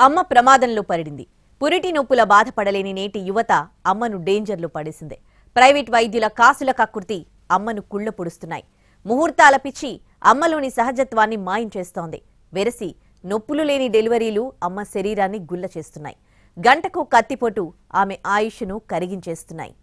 అమ్మ ప్రమాదంలో పడిడింది పురిటి నొప్పుల బాధపడలేని నేటి యువత అమ్మను డేంజర్లో పడేసింది. ప్రైవేట్ వైద్యుల కాసుల కక్కుర్తి అమ్మను కుళ్ళ పొడుస్తున్నాయి. ముహూర్తాల పిచ్చి అమ్మలోని సహజత్వాన్ని మాయం చేస్తోంది. వెరసి నొప్పులు లేని డెలివరీలు అమ్మ శరీరాన్ని గుల్ల చేస్తున్నాయి. గంటకు కత్తిపోటు ఆమె ఆయుష్ను కరిగించేస్తున్నాయి.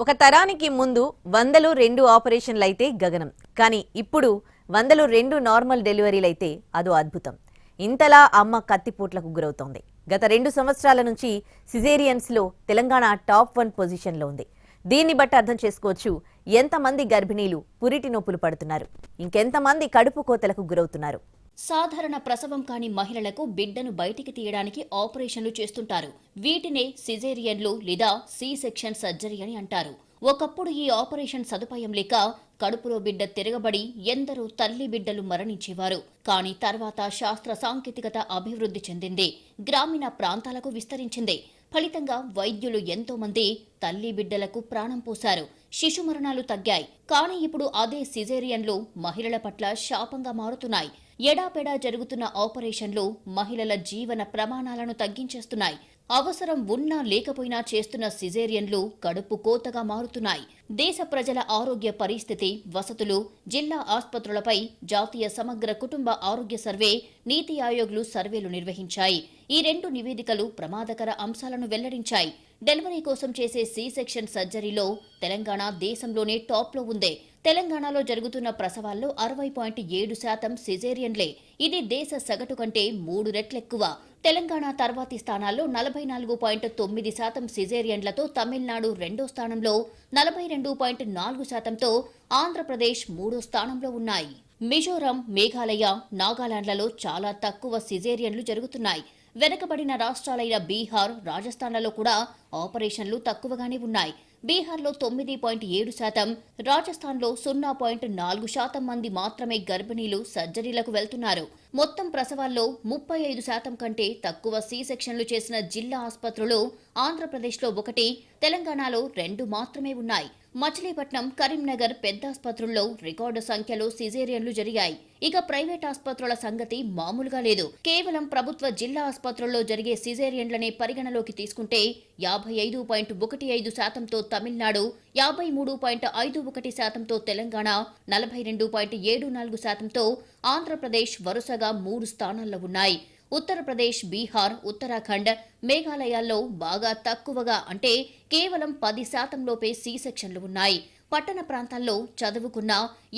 ఒక తరానికి ముందు వందలు రెండు ఆపరేషన్లైతే గగనం. కానీ ఇప్పుడు వందలు రెండు నార్మల్ డెలివరీలైతే అదో అద్భుతం. ఇంతలా అమ్మ కత్తిపోట్లకు గురవుతోంది. గత రెండు సంవత్సరాల నుంచి సిజేరియన్స్లో తెలంగాణ టాప్ వన్ పొజిషన్లో ఉంది. దీన్ని బట్టి అర్థం చేసుకోవచ్చు ఎంతమంది గర్భిణీలు పురిటి నొప్పులు పడుతున్నారు ఇంకెంతమంది కడుపు కోతలకు గురవుతున్నారు. సాధారణ ప్రసవం కాని మహిళలకు బిడ్డను బయటికి తీయడానికి ఆపరేషన్లు చేస్తుంటారు. వీటినే సిజేరియన్లు లేదా సి సెక్షన్ సర్జరీ అని అంటారు. ఒకప్పుడు ఈ ఆపరేషన్ సదుపాయం లేక కడుపులో బిడ్డ తిరగబడి ఎందరో తల్లి బిడ్డలు మరణించేవారు. కానీ తర్వాత శాస్త్ర సాంకేతికత అభివృద్ధి చెందింది. గ్రామీణ ప్రాంతాలకు విస్తరించింది. ఫలితంగా వైద్యులు ఎంతో మంది తల్లి బిడ్డలకు ప్రాణం పోశారు. శిశు మరణాలు తగ్గాయి. కానీ ఇప్పుడు అదే సిజేరియన్లు మహిళల పట్ల శాపంగా మారుతున్నాయి. ఎడాపెడా జరుగుతున్న ఆపరేషన్లు మహిళల జీవన ప్రమాణాలను తగ్గించేస్తున్నాయి. అవసరం ఉన్నా లేకపోయినా చేస్తున్న సిజేరియన్లు కడుపు కోతగా మారుతున్నాయి. దేశ ప్రజల ఆరోగ్య పరిస్థితి వసతులు జిల్లా ఆసుపత్రులపై జాతీయ సమగ్ర కుటుంబ ఆరోగ్య సర్వే నీతి ఆయోగ్లు సర్వేలు నిర్వహించాయి. ఈ రెండు నివేదికలు ప్రమాదకర అంశాలను వెల్లడించాయి. డెలివరీ కోసం చేసే సి సెక్షన్ సర్జరీలో తెలంగాణ దేశంలోనే టాప్లో ఉంది. తెలంగాణలో జరుగుతున్న ప్రసవాల్లో అరవై పాయింట్ ఏడు శాతం సిజేరియన్లే. ఇది దేశ సగటు కంటే మూడు రెట్లెక్కువ. తెలంగాణ తర్వాతి స్థానాల్లో నలభై నాలుగు పాయింట్ తొమ్మిది శాతం సిజేరియన్లతో తమిళనాడు రెండో స్థానంలో నలభై రెండు పాయింట్ నాలుగు శాతంతో ఆంధ్రప్రదేశ్ మూడో స్థానంలో ఉన్నాయి. మిజోరం మేఘాలయ నాగాలాండ్లలో చాలా తక్కువ సిజేరియన్లు జరుగుతున్నాయి. వెనుకబడిన రాష్ట్రాలైన బీహార్ రాజస్థాన్లలో కూడా ఆపరేషన్లు తక్కువగానే ఉన్నాయి. బీహార్లో తొమ్మిది పాయింట్ ఏడు శాతం రాజస్థాన్లో సున్నా పాయింట్ నాలుగు శాతం మంది మాత్రమే గర్భిణీలు సర్జరీలకు వెళ్తున్నారు. మొత్తం ప్రసవాల్లో ముప్పై ఐదు శాతం కంటే తక్కువ సి సెక్షన్లు చేసిన జిల్లా ఆసుపత్రులు ఆంధ్రప్రదేశ్లో ఒకటి తెలంగాణలో రెండు మాత్రమే ఉన్నాయి. మచిలీపట్నం కరీంనగర్ పెద్ద ఆసుపత్రుల్లో రికార్డు సంఖ్యలో సిజేరియన్లు జరిగాయి. ఇక ప్రైవేట్ ఆసుపత్రుల సంగతి మామూలుగా లేదు. కేవలం ప్రభుత్వ జిల్లా ఆసుపత్రుల్లో జరిగే సిజేరియన్లనే పరిగణలోకి తీసుకుంటే యాభై ఐదు పాయింట్ ఒకటి ఐదు శాతంతో తమిళనాడు యాభై మూడు పాయింట్ ఐదు ఒకటి శాతంతో తెలంగాణ నలభై రెండు పాయింట్ ఏడు నాలుగు శాతంతో ఆంధ్రప్రదేశ్ వరుసగా మూడు స్థానాల్లో ఉన్నాయి. ఉత్తరప్రదేశ్ బీహార్ ఉత్తరాఖండ్ మేఘాలయాల్లో బాగా తక్కువగా అంటే కేవలం పది శాతంలోపే సి సెక్షన్లు ఉన్నాయి. పట్టణ ప్రాంతాల్లో చదువుకున్న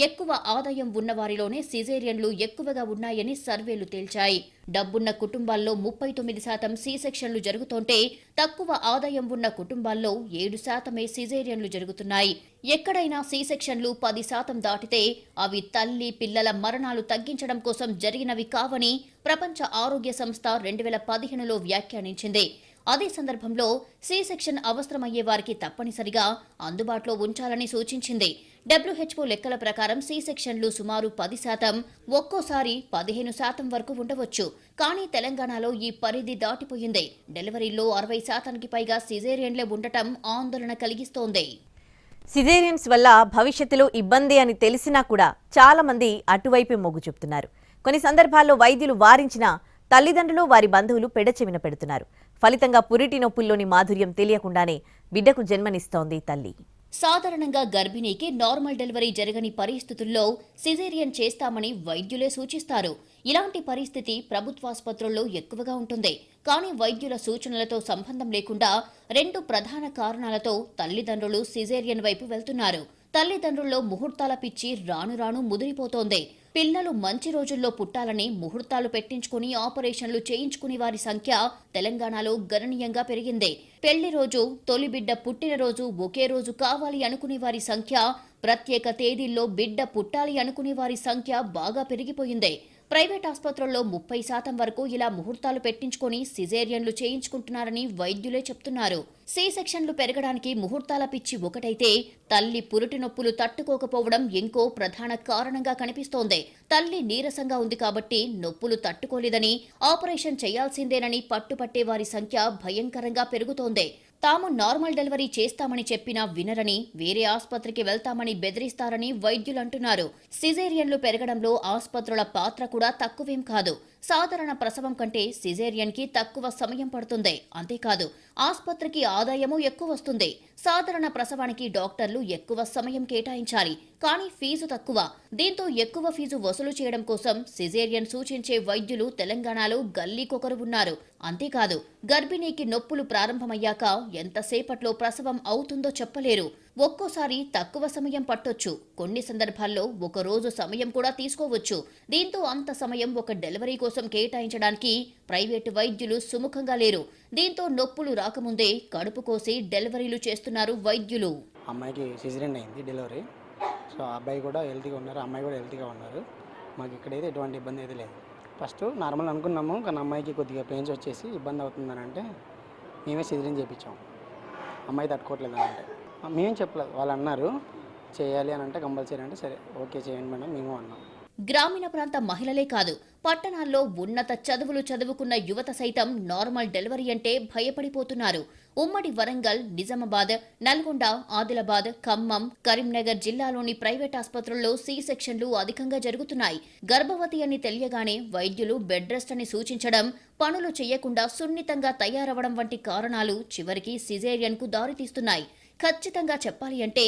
ఎక్కువ ఆదాయం ఉన్నవారిలోనే సిజేరియన్లు ఎక్కువగా ఉన్నాయని సర్వేలు తేల్చాయి. డబ్బున్న కుటుంబాల్లో ముప్పై తొమ్మిది శాతం సి సెక్షన్లు జరుగుతుంటే తక్కువ ఆదాయం ఉన్న కుటుంబాల్లో ఏడు శాతమే సిజేరియన్లు జరుగుతున్నాయి. ఎక్కడైనా సి సెక్షన్లు పది శాతం దాటితే అవి తల్లి పిల్లల మరణాలు తగ్గించడం కోసం జరిగినవి కావని ప్రపంచ ఆరోగ్య సంస్థ రెండు వేల పదిహేనులో వ్యాఖ్యానించింది. అదే సందర్భంలో సి సెక్షన్ అవసరమయ్యే వారికి తప్పనిసరిగా అందుబాటులో ఉంచాలని సూచించింది. డబ్ల్యూహెచ్ఓ లెక్కల ప్రకారం సి సెక్షన్లు సుమారు పది శాతం ఒక్కోసారి పదిహేను శాతం వరకు ఉండవచ్చు. కానీ తెలంగాణలో ఈ పరిధి దాటిపోయింది. డెలివరీలో అరవై శాతానికి పైగా సిజేరియన్లే ఉండటం ఆందోళన కలిగిస్తోంది. సిజేరియన్స్ వల్ల భవిష్యత్తులో ఇబ్బంది అని తెలిసినా కూడా చాలా మంది అటువైపే మొగ్గు చూపుతున్నారు. కొన్ని సందర్భాల్లో వైద్యులు వారించినా తల్లిదండ్రులు వారి బంధువులు పెడచెవిన పెడుతున్నారు. ఫలితంగా పురిటి నొప్పుల్లోని మాధుర్యం తెలియకుండానే బిడ్డకు జన్మనిస్తోంది తల్లి. సాధారణంగా గర్భిణీకి నార్మల్ డెలివరీ జరగని పరిస్థితుల్లో సిజేరియన్ చేస్తామని వైద్యులే సూచిస్తారు. ఇలాంటి పరిస్థితి ప్రభుత్వాసుపత్రుల్లో ఎక్కువగా ఉంటుంది. కానీ వైద్యుల సూచనలతో సంబంధం లేకుండా రెండు ప్రధాన కారణాలతో తల్లిదండ్రులు సిజేరియన్ వైపు వెళ్తున్నారు. తల్లిదండ్రుల్లో ముహూర్తాల పిచ్చి రాను రాను ముదిరిపోతోంది. పిల్లలు మంచి రోజుల్లో పుట్టాలని ముహూర్తాలు పెట్టించుకుని ఆపరేషన్లు చేయించుకునే వారి సంఖ్య తెలంగాణలో గణనీయంగా పెరిగింది. పెళ్ళి రోజు తొలి బిడ్డ పుట్టినరోజు ఒకే రోజు కావాలి అనుకునే వారి సంఖ్య ప్రత్యేక తేదీల్లో బిడ్డ పుట్టాలి అనుకునే వారి సంఖ్య బాగా పెరిగిపోయింది. ప్రైవేట్ ఆసుపత్రుల్లో ముప్పై శాతం వరకు ఇలా ముహూర్తాలు పెట్టించుకొని సిజేరియన్లు చేయించుకుంటున్నారని వైద్యులే చెప్తున్నారు. సి సెక్షన్లు పెరగడానికి ముహూర్తాల పిచ్చి ఒకటైతే తల్లి పురుటి నొప్పులు తట్టుకోకపోవడం ఇంకో ప్రధాన కారణంగా కనిపిస్తోంది. తల్లి నీరసంగా ఉంది కాబట్టి నొప్పులు తట్టుకోలేదని ఆపరేషన్ చేయాల్సిందేనని పట్టుపట్టే వారి సంఖ్య భయంకరంగా పెరుగుతోంది. తాము నార్మల్ డెలివరీ చేస్తామని చెప్పినా వినరని వేరే ఆసుపత్రికి వెళ్తామని బెదిరిస్తారని వైద్యులు అంటున్నారు సిజేరియన్లు పెరగడంలో ఆసుపత్రుల పాత్ర కూడా తక్కువేం కాదు. సాధారణ ప్రసవం కంటే సిజేరియన్కి తక్కువ సమయం పడుతుంది. అంతేకాదు ఆసుపత్రికి ఆదాయము ఎక్కువ వస్తుంది. సాధారణ ప్రసవానికి డాక్టర్లు ఎక్కువ సమయం కేటాయించాలి. కానీ ఫీజు తక్కువ. దీంతో ఎక్కువ ఫీజు వసూలు చేయడం కోసం సిజేరియన్ సూచించే వైద్యులు తెలంగాణలో గల్లీకొకరు ఉన్నారు. అంతేకాదు గర్భిణీకి నొప్పులు ప్రారంభమయ్యాక ఎంతసేపట్లో ప్రసవం అవుతుందో చెప్పలేరు. ఒక్కోసారి తక్కువ సమయం పట్టొచ్చు. కొన్ని సందర్భాల్లో ఒక రోజు సమయం కూడా తీసుకోవచ్చు. దీంతో అంత సమయం ఒక డెలివరీ కోసం కేటాయించడానికి ప్రైవేటు వైద్యులు సుముఖంగా లేరు. దీంతో నొప్పులు రాకముందే కడుపు కోసి డెలివరీలు చేస్తున్నారు వైద్యులు. అమ్మాయికి సిజరిన్ అయింది డెలివరీ. సో ఆ అబ్బాయి కూడా హెల్తీగా ఉన్నారు అమ్మాయి కూడా హెల్తీగా ఉన్నారు. మాకు ఇక్కడైతే ఎటువంటి ఇబ్బంది అయితే లేదు. ఫస్ట్ నార్మల్ అనుకున్నాము కానీ అమ్మాయికి కొద్దిగా పెయిన్స్ వచ్చేసి ఇబ్బంది అవుతుందని అంటే మేమే సిజరిన్ చేయించాం అమ్మాయి తట్టుకోవట్లేదు అని అంటే. మేమేం చెప్పలేదు వాళ్ళు అన్నారు చేయాలి అని అంటే కంపల్సరీ అంటే సరే ఓకే చేయండి మేడం మేము అన్నాం. గ్రామీణ ప్రాంత మహిళలే కాదు పట్టణాల్లో ఉన్నత చదువులు చదువుకున్న యువత సైతం నార్మల్ డెలివరీ అంటే భయపడిపోతున్నారు. ఉమ్మడి వరంగల్ నిజామాబాద్ నల్గొండ ఆదిలాబాద్ ఖమ్మం కరీంనగర్ జిల్లాలోని ప్రైవేట్ ఆసుపత్రుల్లో సి సెక్షన్లు అధికంగా జరుగుతున్నాయి. గర్భవతి అని తెలియగానే వైద్యులు బెడ్ రెస్ట్ అని సూచించడం పనులు చేయకుండా సున్నితంగా తయారవడం వంటి కారణాలు చివరికి సిజేరియన్కు దారితీస్తున్నాయి. ఖచ్చితంగా చెప్పాలి అంటే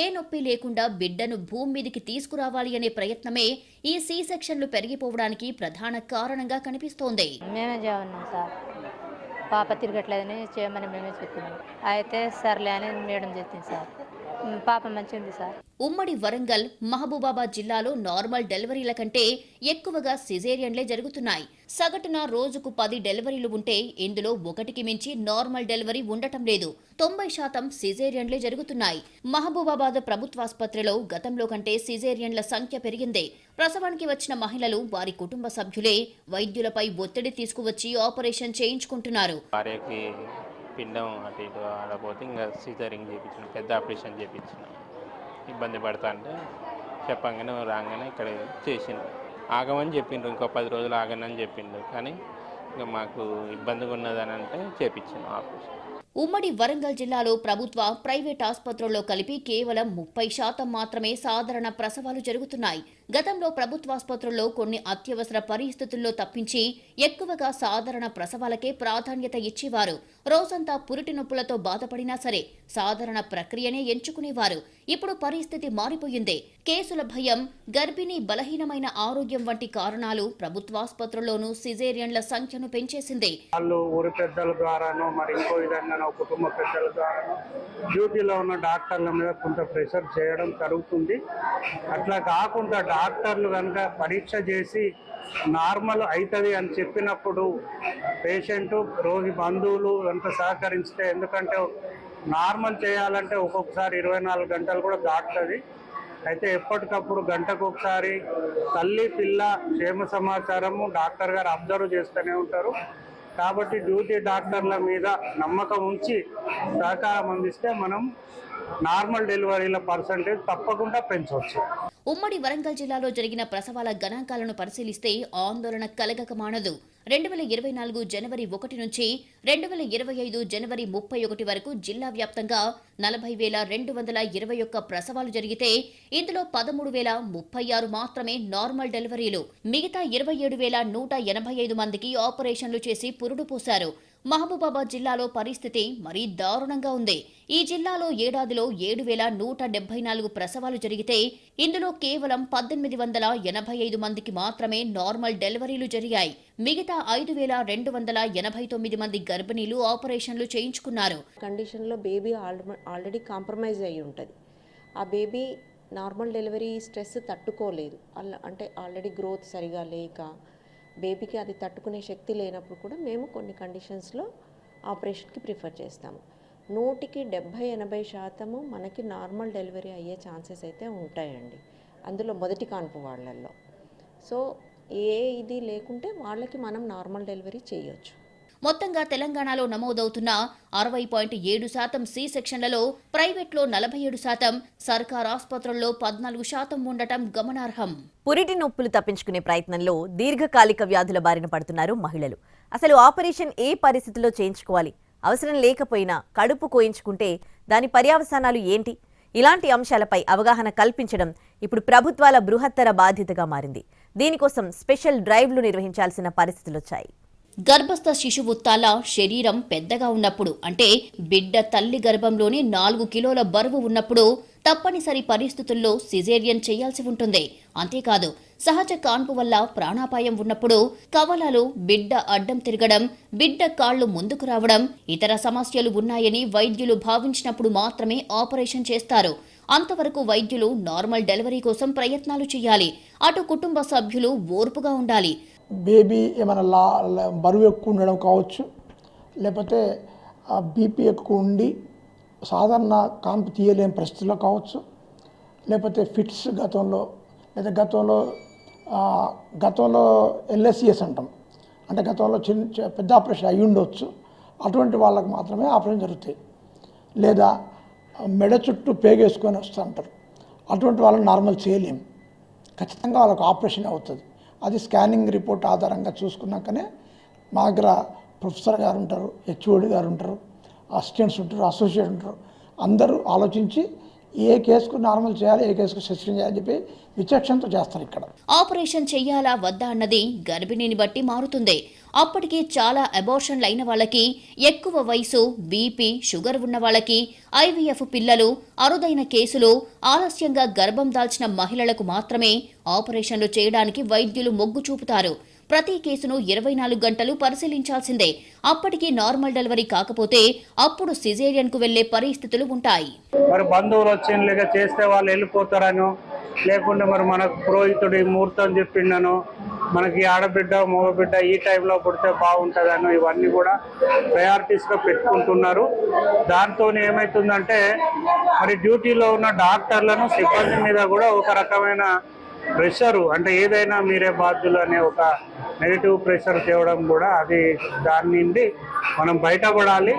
ఏ నొప్పి లేకుండా బిడ్డను భూమి మీదికి తీసుకురావాలి అనే ప్రయత్నమే ఈ సి సెక్షన్లు పెరిగిపోవడానికి ప్రధాన కారణంగా కనిపిస్తోంది. పాప తిరగట్లేదని చేయమని మేమే చెప్తున్నాం. అయితే సర్లే అని మేడం చెప్పింది సార్. పాప మంచిగా ఉంది సార్. ఉమ్మడి వరంగల్ మహబూబాబాద్ జిల్లాలో నార్మల్ డెలివరీల కంటే ఎక్కువగా సిజేరియన్లే జరుగుతున్నాయి. సగటున రోజుకు పది డెలివరీలు ఉంటే ఇందులో ఒకటికి మించి నార్మల్ డెలివరీ ఉండటం లేదు. తొంభై శాతం సిజేరియన్లే జరుగుతున్నాయి. మహబూబాబాద్ ప్రభుత్వాసుపత్రిలో గతంలో కంటే సిజేరియన్ల సంఖ్య పెరిగింది. ప్రసవానికి వచ్చిన మహిళలు వారి కుటుంబ సభ్యులే వైద్యులపై ఒత్తిడి తీసుకువచ్చి ఆపరేషన్ చేయించుకుంటున్నారు. పిండం అటు ఇటు ఆడపోతే ఇంకా సీజరింగ్ చేయించిన పెద్ద ఆపరేషన్ చేయించిన ఇబ్బంది పడతా అంటే చెప్పంగానే రాగానే ఇక్కడ చేసిండు. ఆగమని చెప్పిండ్రు ఇంకో పది రోజులు ఆగనని చెప్పిండు. కానీ ఇంకా మాకు ఇబ్బందిగా ఉన్నదని అంటే చేపించాను ఆపరేషన్ ఉమ్మడి వరంగల్ జిల్లాలో ప్రభుత్వ ప్రైవేట్ ఆసుపత్రుల్లో కలిపి కేవలం ముప్పై శాతం మాత్రమే సాధారణ ప్రసవాలు జరుగుతున్నాయి. గతంలో ప్రభుత్వాసుపత్రుల్లో కొన్ని అత్యవసర పరిస్థితుల్లో తప్పించి ఎక్కువగా సాధారణ ప్రసవాలకే ప్రాధాన్యత ఇచ్చేవారు. రోజంతా పురిటి నొప్పులతో బాధపడినా సరే సాధారణ ప్రక్రియనే ఎంచుకునేవారు. ఇప్పుడు పరిస్థితి మారిపోయింది. కేసుల భయం గర్భిణీ బలహీనమైన ఆరోగ్యం వంటి కారణాలు ప్రభుత్వాసుపత్రుల్లోనూ సిజేరియన్ల సంఖ్యను పెంచేసింది. వాళ్ళు ఊరి పెద్దల ద్వారానో మరి ఇంకో విధంగా కుటుంబ పెద్దల ద్వారానో డ్యూటీలో ఉన్న డాక్టర్ల మీద కొంత ప్రెషర్ చేయడం జరుగుతుంది. అట్లా కాకుండా డాక్టర్లు కనుక పరీక్ష చేసి నార్మల్ అవుతుంది అని చెప్పినప్పుడు పేషెంట్ రోగి బంధువులు అంతా సహకరిస్తే ఎందుకంటే నార్మల్ చేయాలంటే ఒక్కొక్కసారి ఇరవై నాలుగు గంటలు కూడా దాటుతుంది. అయితే ఎప్పటికప్పుడు గంటకు ఒకసారి తల్లి పిల్ల క్షేమ సమాచారము డాక్టర్ గారు అబ్జర్వ్ చేస్తూనే ఉంటారు. కాబట్టి డ్యూటీ డాక్టర్ల మీద నమ్మకం ఉంచి సహకారం అందిస్తే మనం నార్మల్ డెలివరీల పర్సంటేజ్ తప్పకుండా పెంచవచ్చు. ఉమ్మడి వరంగల్ జిల్లాలో జరిగిన ప్రసవాల గణాంకాలను పరిశీలిస్తే ఆందోళన కలగక మానదు రెండు వేల ఇరవై నాలుగు జనవరి ఒకటి నుంచి రెండు వేల ఇరవై ఐదు జనవరి ముప్పై ఒకటి వరకు జిల్లా వ్యాప్తంగా నలభై వేల రెండు వందల ఇరవై ఒక్క ప్రసవాలు జరిగితే ఇందులో పదమూడు వేల ముప్పై ఆరు మాత్రమే నార్మల్ డెలివరీలు. మిగతా ఇరవై ఏడు వేల నూట ఎనభై ఐదు మందికి ఆపరేషన్లు చేసి పురుడు పోశారు. మహబూబాబాద్ జిల్లాలో పరిస్థితి మరీ దారుణంగా ఉంది. ఈ జిల్లాలో ఏడాదిలో ఏడు వేల నూట డెబ్బై నాలుగు ప్రసవాలు జరిగితే ఇందులో కేవలం పద్దెనిమిది వందల ఎనభై ఐదు మందికి మాత్రమే నార్మల్ డెలివరీలు జరిగాయి. మిగతా ఐదు వేల రెండు వందల ఎనభై తొమ్మిది మంది గర్భిణీలు ఆపరేషన్లు చేయించుకున్నారు. కండిషన్లో బేబీ ఆల్రెడీ ఆల్రెడీ కాంప్రమైజ్ అయి ఉంటుంది. ఆ బేబీ నార్మల్ డెలివరీ స్ట్రెస్ తట్టుకోలేదు. అంటే ఆల్రెడీ గ్రోత్ సరిగా లేక బేబీకి అది తట్టుకునే శక్తి లేనప్పుడు కూడా మేము కొన్ని కండిషన్స్లో ఆపరేషన్కి ప్రిఫర్ చేస్తాము. నూటికి డెబ్భై ఎనభై శాతము మనకి నార్మల్ డెలివరీ అయ్యే ఛాన్సెస్ అయితే ఉంటాయండి. అందులో మొదటి కాన్పు వాళ్ళల్లో. సో ఏ ఇది లేకుంటే వాళ్ళకి మనం నార్మల్ డెలివరీ చేయొచ్చు. మొత్తంగా తెలంగాణలో నమోదవుతున్న అరవై పాయింట్ ఏడు శాతం సి సెక్షన్లలో ప్రైవేట్లో నలభై ఏడు శాతం సర్కార్ ఆసుపత్రుల్లో పద్నాలుగు శాతం ఉండటం గమనార్హం. పురిటి నొప్పులు తప్పించుకునే ప్రయత్నంలో దీర్ఘకాలిక వ్యాధుల బారిన పడుతున్నారు మహిళలు. అసలు ఆపరేషన్ ఏ పరిస్థితిలో చేయించుకోవాలి? అవసరం లేకపోయినా కడుపు కోయించుకుంటే దాని పర్యావసానాలు ఏంటి? ఇలాంటి అంశాలపై అవగాహన కల్పించడం ఇప్పుడు ప్రభుత్వాల బృహత్తర బాధ్యతగా మారింది. దీనికోసం స్పెషల్ డ్రైవ్లు నిర్వహించాల్సిన పరిస్థితులొచ్చాయి. గర్భస్థ శిశువు తల శరీరం పెద్దగా ఉన్నప్పుడు అంటే బిడ్డ తల్లి గర్భంలోనే నాలుగు కిలోల బరువు ఉన్నప్పుడు తప్పనిసరి పరిస్థితుల్లో సిజేరియన్ చేయాల్సి ఉంటుంది. అంతేకాదు సహజ కాన్పు వల్ల ప్రాణాపాయం ఉన్నప్పుడు కవలాలు బిడ్డ అడ్డం తిరగడం బిడ్డ కాళ్ళు ముందుకు రావడం ఇతర సమస్యలు ఉన్నాయని వైద్యులు భావించినప్పుడు మాత్రమే ఆపరేషన్ చేస్తారు. అంతవరకు వైద్యులు నార్మల్ డెలివరీ కోసం ప్రయత్నాలు చేయాలి. అటు కుటుంబ సభ్యులు ఓర్పుగా ఉండాలి. బేబీ ఏమైనా లా బరువు ఎక్కువ ఉండడం కావచ్చు లేకపోతే బీపీ ఎక్కువ ఉండి సాధారణ కాన్పు తీయలేని పరిస్థితుల్లో కావచ్చు లేకపోతే ఫిట్స్ గతంలో లేదా గతంలో గతంలో ఎల్ఎస్సిఎస్ అంటాం. అంటే గతంలో చిన్న పెద్ద ఆపరేషన్ అయి ఉండొచ్చు. అటువంటి వాళ్ళకు మాత్రమే ఆపరేషన్ జరుగుతాయి. లేదా మెడ చుట్టూ పేగేసుకొని వస్తూ అంటారు. అటువంటి వాళ్ళని నార్మల్ చేయలేము. ఖచ్చితంగా వాళ్ళకు ఆపరేషన్ అవుతుంది. అది స్కానింగ్ రిపోర్ట్ ఆధారంగా చూసుకున్నాకనే మా దగ్గర ప్రొఫెసర్ గారు ఉంటారు హెచ్ఓడి గారు ఉంటారు అసిస్టెంట్స్ ఉంటారు అసోసియేట్ ఉంటారు. అందరూ ఆలోచించి ఏ కేసుకు నార్మల్ చేయాలి ఏ కేసుకు సస్పెండ్ చేయాలని చెప్పి విచక్షణతో చేస్తారు ఇక్కడ. ఆపరేషన్ చేయాలా వద్దా అన్నది గర్భిణిని బట్టి మారుతుంది. అప్పటికి చాలా అబార్షన్లు అయిన వాళ్ళకి ఎక్కువ వయసు బీపీ షుగర్ ఉన్న వాళ్ళకి ఐవీఎఫ్ పిల్లలు అరుదైన కేసులు ఆలస్యంగా గర్భం దాల్చిన మహిళలకు మాత్రమే ఆపరేషన్లు చేయడానికి వైద్యులు మొగ్గు చూపుతారు. ప్రతి కేసును ఇరవై నాలుగు గంటలు పరిశీలించాల్సిందే. అప్పటికి నార్మల్ డెలివరీ కాకపోతే అప్పుడు సిజేరియన్కు వెళ్ళే పరిస్థితులు ఉంటాయి. మరి బంధువులు వచ్చి చేస్తే వాళ్ళు వెళ్ళిపోతారను లేకుంటే మరి మనకు పురోహితుడి ముహూర్తం చెప్పిండను మనకి ఆడబిడ్డ మగబిడ్డ ఈ టైంలో పుడితే బాగుంటుందని ఇవన్నీ కూడా ప్రయారిటీస్గా పెట్టుకుంటున్నారు. దాంతో ఏమవుతుందంటే మరి డ్యూటీలో ఉన్న డాక్టర్లను సిబ్బంది మీద కూడా ఒక రకమైన ప్రెషరు అంటే ఏదైనా మీరే బాధ్యులు అనే ఒక నెగిటివ్ ప్రెషర్ తేవడం కూడా అది దాని నుండి మనం బయటపడాలి.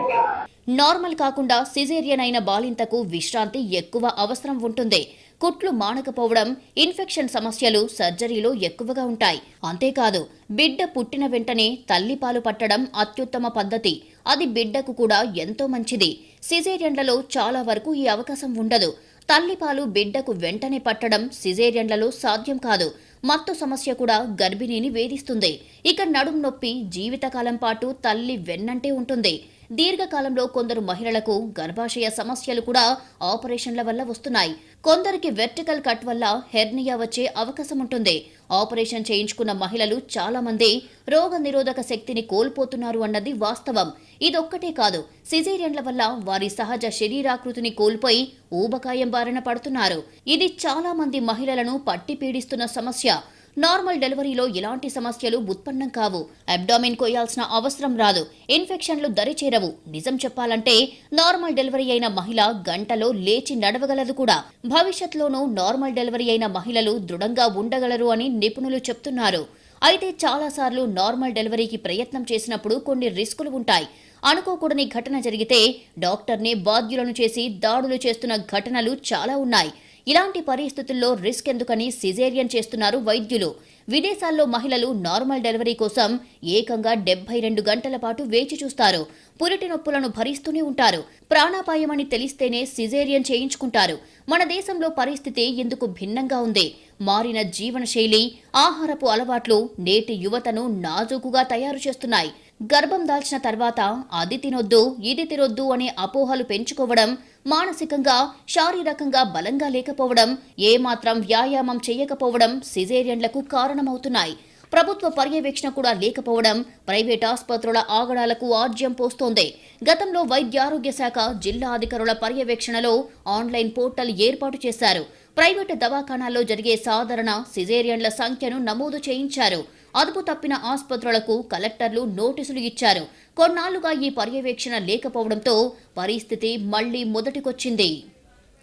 నార్మల్ కాకుండా సిజేరియన్ అయిన బాలింతకు విశ్రాంతి ఎక్కువ అవసరం ఉంటుంది. కుట్లు మానకపోవడం ఇన్ఫెక్షన్ సమస్యలు సర్జరీలో ఎక్కువగా ఉంటాయి. అంతేకాదు బిడ్డ పుట్టిన వెంటనే తల్లిపాలు పట్టడం అత్యుత్తమ పద్ధతి. అది బిడ్డకు కూడా ఎంతో మంచిది. సిజేరియన్లలో చాలా వరకు ఈ అవకాశం ఉండదు. తల్లిపాలు బిడ్డకు వెంటనే పట్టడం సిజేరియన్లలో సాధ్యం కాదు. మత్తు సమస్య కూడా గర్భిణిని వేధిస్తుంది. ఇక నడుం నొప్పి జీవితకాలం పాటు తల్లి వెన్నంటే ఉంటుంది. దీర్ఘకాలంలో కొందరు మహిళలకు గర్భాశయ సమస్యలు కూడా ఆపరేషన్ల వల్ల వస్తున్నాయి. కొందరికి వెర్టికల్ కట్ వల్ల హెర్నియా వచ్చే అవకాశం ఉంటుంది. ఆపరేషన్ చేయించుకున్న మహిళలు చాలా మంది రోగ నిరోధక శక్తిని కోల్పోతున్నారు అన్నది వాస్తవం. ఇదొక్కటే కాదు సిజేరియన్ల వల్ల వారి సహజ శరీరాకృతిని కోల్పోయి ఊబకాయం బారిన పడుతున్నారు. ఇది చాలా మంది మహిళలను పట్టి పీడిస్తున్న సమస్య. నార్మల్ డెలివరీలో ఎలాంటి సమస్యలు ఉత్పన్నం కావు. అబ్డామిన్ కోయాల్సిన అవసరం రాదు. ఇన్ఫెక్షన్లు దరిచేరవు. నిజం చెప్పాలంటే నార్మల్ డెలివరీ అయిన మహిళ గంటలో లేచి నడవగలదు కూడా. భవిష్యత్లోనూ నార్మల్ డెలివరీ అయిన మహిళలు దృఢంగా ఉండగలరు అని నిపుణులు చెప్తున్నారు. అయితే చాలాసార్లు నార్మల్ డెలివరీకి ప్రయత్నం చేసినప్పుడు కొన్ని రిస్కులు ఉంటాయి. అనుకోకూడని ఘటన జరిగితే డాక్టర్నే బాధ్యులను చేసి దాడులు చేస్తున్న ఘటనలు చాలా ఉన్నాయి. ఇలాంటి పరిస్థితుల్లో రిస్క్ ఎందుకని సిజేరియన్ చేస్తున్నారు వైద్యులు. విదేశాల్లో మహిళలు నార్మల్ డెలివరీ కోసం ఏకంగా డెబ్బై రెండు గంటల పాటు వేచి చూస్తారు. పురిటి నొప్పులను భరిస్తూనే ఉంటారు. ప్రాణాపాయమని తెలిస్తేనే సిజేరియన్ చేయించుకుంటారు. మన దేశంలో పరిస్థితి ఎందుకు భిన్నంగా ఉంది? మారిన జీవనశైలి ఆహారపు అలవాట్లు నేటి యువతను నాజూకుగా తయారు చేస్తున్నాయి. గర్భం దాల్చిన తర్వాత అది తినొద్దు ఇది తినొద్దు అనే అపోహలు పెంచుకోవడం మానసికంగా శారీరకంగా బలంగా లేకపోవడం ఏమాత్రం వ్యాయామం చేయకపోవడం సిజేరియన్లకు కారణమవుతున్నాయి. ప్రభుత్వ పర్యవేక్షణ కూడా లేకపోవడం ప్రైవేట్ ఆసుపత్రుల ఆగడాలకు ఆజ్యం పోస్తోంది. గతంలో వైద్యారోగ్య శాఖ జిల్లా అధికారుల పర్యవేక్షణలో ఆన్లైన్ పోర్టల్ ఏర్పాటు చేశారు. ప్రైవేటు దవాఖానాల్లో జరిగే సాధారణ సిజేరియన్ల సంఖ్యను నమోదు చేయించారు. అదుపు తప్పిన ఆసుపత్రులకు కలెక్టర్లు నోటీసులు ఇచ్చారు. కొన్నాళ్ళుగా ఈ పర్యవేక్షణ లేకపోవడంతో పరిస్థితి మళ్ళీ మొదటికొచ్చింది.